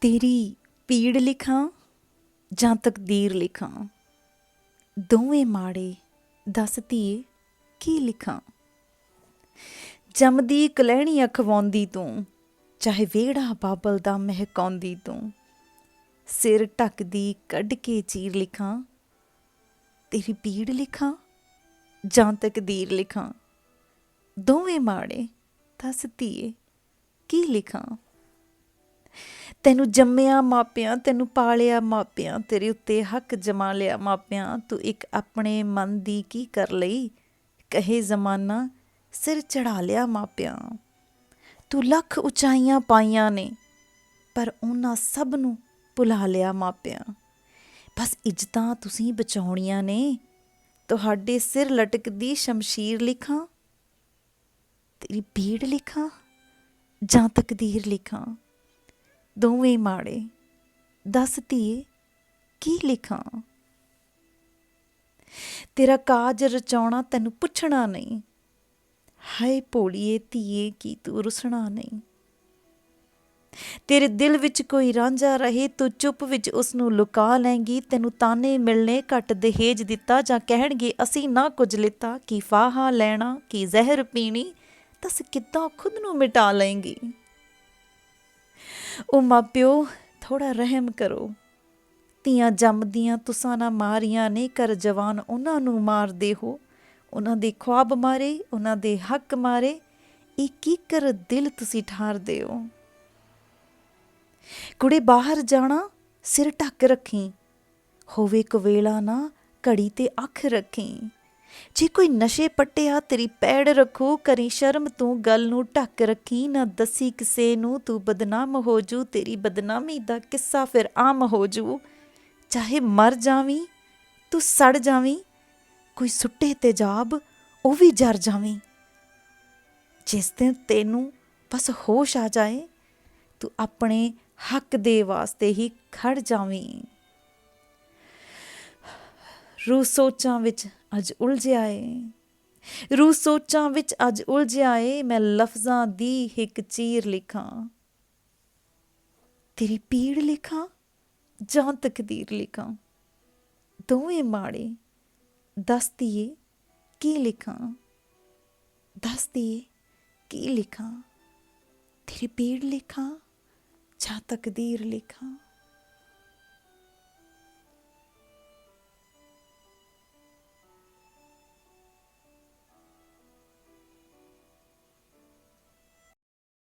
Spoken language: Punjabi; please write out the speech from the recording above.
ਤੇਰੀ ਪੀੜ ਲਿਖਾਂ ਜਾਂ ਤਕਦੀਰ ਲਿਖਾਂ? ਦੋਵੇਂ ਮਾੜੇ, ਦੱਸ ਧੀਏ, ਕੀ ਲਿਖਾਂ? ਜੰਮਦੀ ਕਲਹਿਣੀ ਅਖਵਾਉਂਦੀ ਤੂੰ, ਚਾਹੇ ਵਿਹੜਾ ਬਾਬਲ ਦਾ ਮਹਿਕਾਉਂਦੀ ਤੂੰ। ਸਿਰ ਢੱਕਦੀ ਕੱਢ ਕੇ ਚੀਰ ਲਿਖਾਂ, ਤੇਰੀ ਪੀੜ ਲਿਖਾਂ ਜਾਂ ਤਕਦੀਰ ਲਿਖਾਂ? ਦੋਵੇਂ ਮਾੜੇ, ਦੱਸ ਧੀਏ, ਕੀ ਲਿਖਾਂ? ਤੈਨੂੰ ਜੰਮਿਆ ਮਾਪਿਆਂ, ਤੈਨੂੰ ਪਾਲਿਆ ਮਾਪਿਆਂ, ਤੇਰੇ ਉੱਤੇ ਹੱਕ ਜਮਾ ਲਿਆ ਮਾਪਿਆਂ, ਤੂੰ ਇੱਕ ਆਪਣੇ ਮਨ ਦੀ ਕੀ ਕਰ ਲਈ? ਕਹੇ ਜ਼ਮਾਨਾ, ਸਿਰ ਚੜਾ ਲਿਆ ਮਾਪਿਆਂ। ਤੂੰ ਲੱਖ ਉਚਾਈਆਂ ਪਾਈਆਂ ਨੇ, ਪਰ ਉਹਨਾਂ ਸਭ ਨੂੰ ਭੁਲਾ ਲਿਆ ਮਾਪਿਆਂ। ਬਸ ਇੱਜ਼ਤਾਂ ਤੁਸੀਂ ਬਚਾਉਣੀਆਂ ਨੇ। ਤੁਹਾਡੇ ਸਿਰ ਲਟਕਦੀ ਸ਼ਮਸ਼ੀਰ ਲਿਖਾਂ, ਤੇਰੀ ਭੀੜ ਲਿਖਾਂ ਜਾਂ ਤਕਦੀਰ ਲਿਖਾਂ? ਦੋਵੇਂ ਮਾੜੇ। ਦੱਸ ਧੀਏ, ਕੀ ਲਿਖਾਂ? ਤੇਰਾ ਕਾਜ ਰਚਾਉਣਾ ਤੈਨੂੰ ਪੁੱਛਣਾ ਨਹੀਂ। ਹਾਏ ਭੋਲੀਏ ਧੀਏ, ਕੀ ਤੂੰ ਰੁਸਣਾ ਨਹੀਂ। ਤੇਰੇ ਦਿਲ ਵਿੱਚ ਕੋਈ ਰਾਂਝਾ ਰਹੇ, ਤੂੰ ਚੁੱਪ ਵਿੱਚ ਉਸ ਨੂੰ ਲੁਕਾ ਲੈਂਗੀ ਤੈਨੂੰ ਤਾਨੇ ਮਿਲਣੇ ਘੱਟ ਦਹੇਜ ਦਿੱਤਾ ਜਾਂ ਕਹਿਣਗੇ, ਅਸੀਂ ਨਾ ਕੁਝ ਲਿੱਤਾ, ਕੀ ਫਾਹਾ ਲੈਣਾ, ਕੀ ਜ਼ਹਿਰ ਪੀਣੀ, ਦੱਸ ਕਿੱਦਾਂ ਖੁਦ ਨੂੰ ਮਿਟਾ ਲਏਂਗੀ। ਉਹ ਮਾਪਿਓ ਥੋੜਾ ਰਹਿਮ ਕਰੋ। ਧੀਆਂ ਜੰਮਦੀਆਂ ਤੁਸਾਂ ਨਾ ਮਾਰੀਆਂ ਨੇ ਕਰ ਜਵਾਨ ਉਹਨਾਂ ਨੂੰ ਮਾਰਦੇ ਹੋ। ਉਹਨਾਂ ਦੇ ਖੁਆਬ ਮਾਰੇ, ਉਹਨਾਂ ਦੇ ਹੱਕ ਮਾਰੇ। ਇਹ ਕੀ ਕਰ ਦਿਲ ਤੁਸੀਂ ਠਾਰਦੇ ਹੋ। ਕੁੜੇ ਬਾਹਰ ਜਾਣਾ, ਸਿਰ ਢੱਕ ਰੱਖੀ। ਹੋਵੇ ਕੁਵੇਲਾ ਨਾ, ਘੜੀ ਤੇ ਅੱਖ ਰੱਖੀ। ਜੇ ਕੋਈ ਨਸ਼ੇ ਪੱਟਿਆ ਤੇਰੀ ਪੈੜ ਰੱਖੂ, ਕਰੀ ਸ਼ਰਮ ਤੂੰ ਗੱਲ ਨੂੰ ਢੱਕ ਰੱਖੀ, ਨਾ ਦੱਸੀ ਕਿਸੇ ਨੂੰ ਤੂੰ ਬਦਨਾਮ ਹੋ ਜੂ, ਤੇਰੀ ਬਦਨਾਮੀ ਦਾ ਕਿੱਸਾ ਫਿਰ ਆਮ ਹੋ ਜੂ। ਚਾਹੇ ਮਰ ਜਾਵੀਂ, ਤੂੰ ਸੜ ਜਾਵੀਂ, ਕੋਈ ਸੁੱਟੇ ਤੇਜਾਬ ਉਹ ਵੀ ਜਰ ਜਾਵੀਂ। ਜਿਸ ਦਿਨ ਤੈਨੂੰ ਬਸ ਹੋਸ਼ ਆ ਜਾਏ, ਤੂੰ ਆਪਣੇ ਹੱਕ ਦੇ ਵਾਸਤੇ ਹੀ ਖੜ ਜਾਵੀਂ। ਰੂਹ ਸੋਚਾਂ ਵਿੱਚ ਅੱਜ ਉਲਝਿਆ ਏ ਰੂਹ ਸੋਚਾਂ ਵਿੱਚ ਅੱਜ ਉਲਝਿਆ ਏ ਮੈਂ ਲਫ਼ਜ਼ਾਂ ਦੀ ਇੱਕ ਚੀਰ ਲਿਖਾਂ। ਤੇਰੀ ਪੀੜ ਲਿਖਾਂ ਜਾਂ ਤਕਦੀਰ ਲਿਖਾਂ? ਦੋਵੇਂ ਮਾੜੇ। ਦੱਸਦੀ ਏ ਕੀ ਲਿਖਾਂ? ਦੱਸਦੀ ਏ ਕੀ ਲਿਖਾਂ? ਤੇਰੀ ਪੀੜ ਲਿਖਾਂ ਜਾਂ ਤਕਦੀਰ ਲਿਖਾਂ?